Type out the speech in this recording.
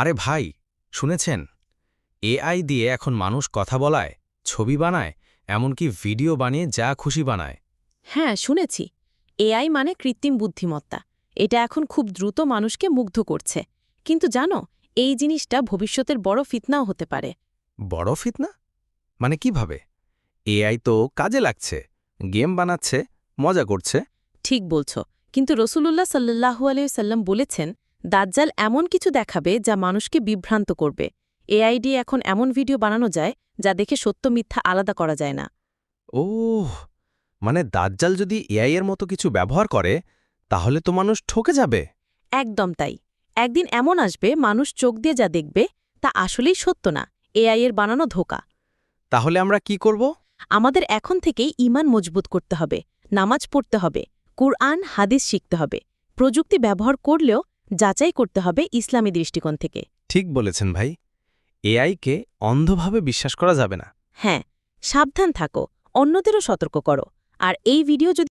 আরে ভাই শুনেছেন? এআই দিয়ে এখন মানুষ কথা বলায় ছবি বানায় এমনকি ভিডিও বানিয়ে যা খুশি বানায়। হ্যাঁ শুনেছি। এআই মানে কৃত্রিম বুদ্ধিমত্তা। এটা এখন খুব দ্রুত মানুষকে মুগ্ধ করছে। কিন্তু জানো এই জিনিসটা ভবিষ্যতের বড় ফিতনাও হতে পারে। বড় ফিতনা? মানে কীভাবে? এআই তো কাজে লাগছে গেম বানাচ্ছে মজা করছে। ঠিক বলছ। কিন্তু রসুলুল্লাহ সাল্লাহু আলাইসাল্লাম বলেছেন দাজ্জাল এমন কিছু দেখাবে যা মানুষকে বিভ্রান্ত করবে। এআই দিয়ে এখন এমন ভিডিও বানানো যায় যা দেখে সত্য মিথ্যা আলাদা করা যায় না। ওহ মানে দাজ্জাল যদি এআই এর মতো কিছু ব্যবহার করে তাহলে তো মানুষ ঠকে যাবে। একদম তাই। একদিন এমন আসবে মানুষ চোখ দিয়ে যা দেখবে তা আসলেই সত্য না। এআই এর বানানো ধোকা। তাহলে আমরা কি করব? আমাদের এখন থেকেই ইমান মজবুত করতে হবে নামাজ পড়তে হবে কুরআন হাদিস শিখতে হবে। প্রযুক্তি ব্যবহার করলেও যাচাই করতে হবে ইসলামী দৃষ্টিকোণ থেকে। ঠিক বলেছেন ভাই। এআইকে অন্ধভাবে বিশ্বাস করা যাবে না। হ্যাঁ সাবধান থাকো অন্যদেরও সতর্ক করো। আর এই ভিডিও যদি